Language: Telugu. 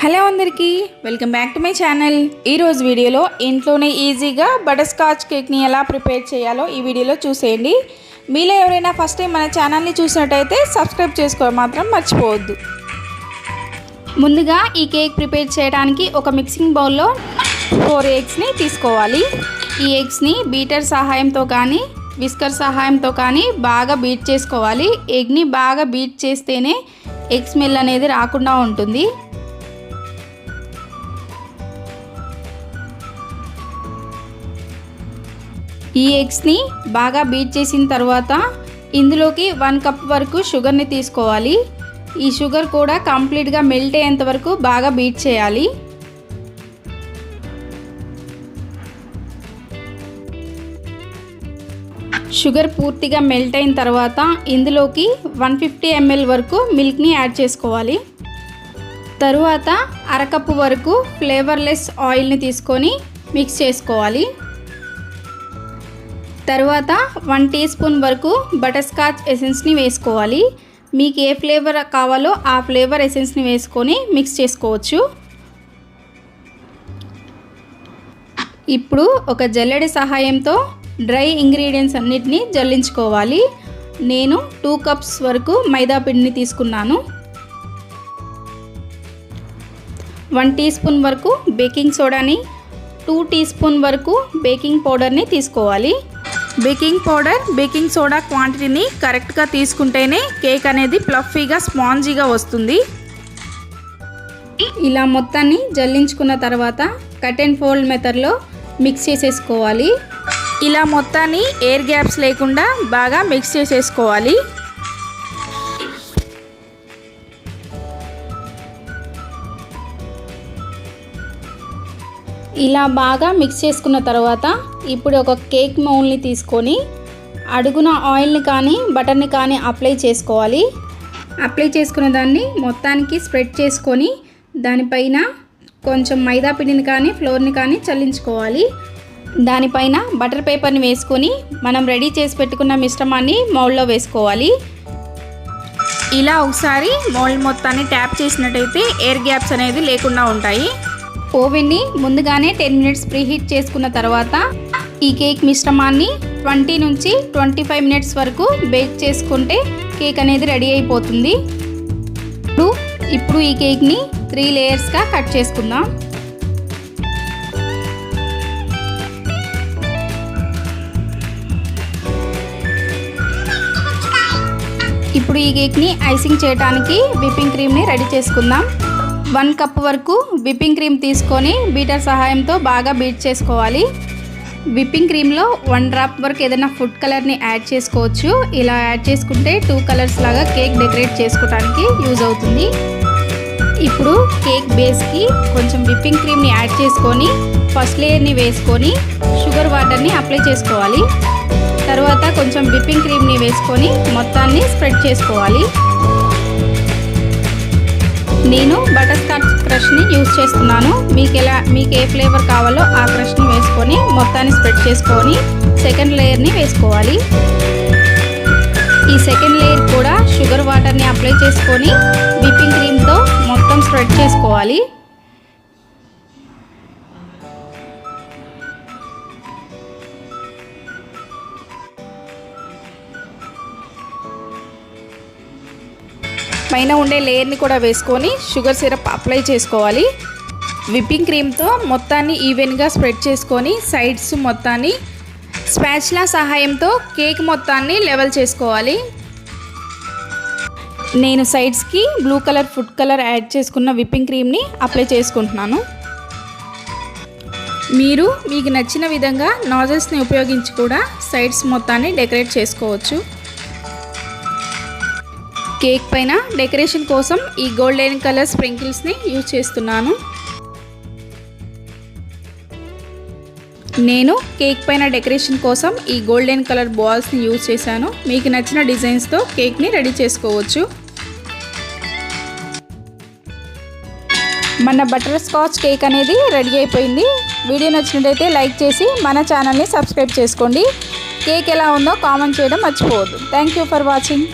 హలో అందరికీ welcome back to my channel. ఈరోజు వీడియోలో ఇంట్లోనే ఈజీగా బటర్ స్కాచ్ కేక్ని ఎలా ప్రిపేర్ చేయాలో ఈ వీడియోలో చూసేయండి. మీలో ఎవరైనా ఫస్ట్ టైం మన ఛానల్ని చూసినట్టయితే సబ్స్క్రైబ్ చేసుకోవడం మాత్రం మర్చిపోవద్దు. ముందుగా ఈ కేక్ ప్రిపేర్ చేయడానికి ఒక మిక్సింగ్ బౌల్లో ఫోర్ ఎగ్స్ని తీసుకోవాలి. ఈ ఎగ్స్ని బీటర్ సహాయంతో కానీ విస్కర్ సహాయంతో కానీ బాగా బీట్ చేసుకోవాలి. ఎగ్ని బాగా బీట్ చేస్తేనే ఎగ్ స్మెల్ అనేది రాకుండా ఉంటుంది. ఈ ఎగ్స్ని బాగా బీట్ చేసిన తర్వాత ఇందులోకి వన్ కప్ వరకు షుగర్ని తీసుకోవాలి. ఈ షుగర్ కూడా కంప్లీట్గా మెల్ట్ అయ్యేంత వరకు బాగా బీట్ చేయాలి. షుగర్ పూర్తిగా మెల్ట్ అయిన తర్వాత ఇందులోకి వన్ ఫిఫ్టీ ఎంఎల్ వరకు మిల్క్ని యాడ్ చేసుకోవాలి. తరువాత అరకప్పు వరకు ఫ్లేవర్లెస్ ఆయిల్ని తీసుకొని మిక్స్ చేసుకోవాలి. తర్వాత వన్ టీ స్పూన్ వరకు బటర్ స్కాచ్ ఎసెన్స్ని వేసుకోవాలి. మీకు ఏ ఫ్లేవర్ కావాలో ఆ ఫ్లేవర్ ఎసెన్స్ని వేసుకొని మిక్స్ చేసుకోవచ్చు. ఇప్పుడు ఒక జల్లెడి సహాయంతో డ్రై ఇంగ్రీడియంట్స్ అన్నిటినీ జల్లించుకోవాలి. నేను టూ కప్స్ వరకు మైదా పిండిని తీసుకున్నాను. వన్ టీ స్పూన్ వరకు బేకింగ్ సోడాని టూ టీ స్పూన్ వరకు బేకింగ్ పౌడర్ని తీసుకోవాలి. బేకింగ్ పౌడర్ బేకింగ్ సోడా క్వాంటిటీని కరెక్ట్గా తీసుకుంటేనే కేక్ అనేది ప్లఫీగా స్పాంజీగా వస్తుంది. ఇలా మొత్తాన్ని జల్లించుకున్న తర్వాత కట్ అండ్ ఫోల్డ్ మెథడ్లో మిక్స్ చేసేసుకోవాలి. ఇలా మొత్తాన్ని ఎయిర్ గ్యాప్స్ లేకుండా బాగా మిక్స్ చేసేసుకోవాలి. ఇలా బాగా మిక్స్ చేసుకున్న తర్వాత ఇప్పుడు ఒక కేక్ మౌల్ని తీసుకొని అడుగున ఆయిల్ని కానీ బటర్ని కానీ అప్లై చేసుకోవాలి. అప్లై చేసుకున్న దాన్ని మొత్తానికి స్ప్రెడ్ చేసుకొని దానిపైన కొంచెం మైదా పిండిని కానీ ఫ్లోర్ని కానీ చల్లించుకోవాలి. దానిపైన బటర్ పేపర్ని వేసుకొని మనం రెడీ చేసి పెట్టుకున్న మిశ్రమాన్ని మౌల్లో వేసుకోవాలి. ఇలా ఒకసారి మౌల్డ్ మొత్తాన్ని ట్యాప్ చేసినట్టయితే ఎయిర్ గ్యాప్స్ అనేది లేకుండా ఉంటాయి. ఓవెన్ని ముందుగానే టెన్ మినిట్స్ ప్రీహీట్ చేసుకున్న తర్వాత ఈ కేక్ మిశ్రమాన్ని ట్వంటీ నుంచి ట్వంటీ ఫైవ్ మినిట్స్ వరకు బేక్ చేసుకుంటే కేక్ అనేది రెడీ అయిపోతుంది. ఇప్పుడు ఇప్పుడు ఈ కేక్ని త్రీ లేయర్స్గా కట్ చేసుకుందాం. ఇప్పుడు ఈ కేక్ని ఐసింగ్ చేయడానికి విప్పింగ్ క్రీమ్ని రెడీ చేసుకుందాం. వన్ కప్ వరకు విప్పింగ్ క్రీమ్ తీసుకొని బీటర్ సహాయంతో బాగా బీట్ చేసుకోవాలి. విప్పింగ్ క్రీమ్లో వన్ డ్రాప్ వరకు ఏదైనా ఫుడ్ కలర్ని యాడ్ చేసుకోవచ్చు. ఇలా యాడ్ చేసుకుంటే టూ కలర్స్ లాగా కేక్ డెకరేట్ చేసుకోవడానికి యూజ్ అవుతుంది. ఇప్పుడు కేక్ బేస్కి కొంచెం విప్పింగ్ క్రీమ్ని యాడ్ చేసుకొని ఫస్ట్ లేయర్ని వేసుకొని షుగర్ వాటర్ని అప్లై చేసుకోవాలి. తర్వాత కొంచెం విప్పింగ్ క్రీమ్ని వేసుకొని మొత్తాన్ని స్ప్రెడ్ చేసుకోవాలి. నేను బటర్ స్కాచ్ క్రష్ని యూజ్ చేస్తున్నాను. మీకు ఎలా మీకు ఏ ఫ్లేవర్ కావాలో ఆ క్రష్ని వేసుకొని మొత్తాన్ని స్ప్రెడ్ చేసుకొని సెకండ్ లేయర్ని వేసుకోవాలి. ఈ సెకండ్ లేయర్ కూడా షుగర్ వాటర్ని అప్లై చేసుకొని విప్పింగ్ క్రీమ్తో మొత్తం స్ప్రెడ్ చేసుకోవాలి. పైన ఉండే లేయర్ని కూడా వేసుకొని షుగర్ సిరప్ అప్లై చేసుకోవాలి. విప్పింగ్ క్రీమ్తో మొత్తాన్ని ఈవెన్గా స్ప్రెడ్ చేసుకొని సైడ్స్ మొత్తాన్ని స్పాచ్లా సహాయంతో కేక్ మొత్తాన్ని లెవెల్ చేసుకోవాలి. నేను సైడ్స్కి blue colour food colour add చేసుకున్న విప్పింగ్ క్రీమ్ని అప్లై చేసుకుంటున్నాను. మీరు మీకు నచ్చిన విధంగా నాజల్స్ని ఉపయోగించి కూడా సైడ్స్ మొత్తాన్ని డెకరేట్ చేసుకోవచ్చు. కేక్ పైన డెకరేషన్ కోసం ఈ గోల్డెన్ కలర్ స్ప్రింకిల్స్ని యూజ్ చేస్తున్నాను. నేను కేక్ పైన డెకరేషన్ కోసం ఈ గోల్డెన్ కలర్ బాల్స్ని యూజ్ చేశాను. మీకు నచ్చిన డిజైన్స్తో కేక్ని రెడీ చేసుకోవచ్చు. మన బటర్ స్కాచ్ కేక్ అనేది రెడీ అయిపోయింది. వీడియో నచ్చినట్టయితే లైక్ చేసి మన ఛానల్ని సబ్స్క్రైబ్ చేసుకోండి. కేక్ ఎలా ఉందో కామెంట్ చేయడం మర్చిపోవద్దు. Thank you for watching.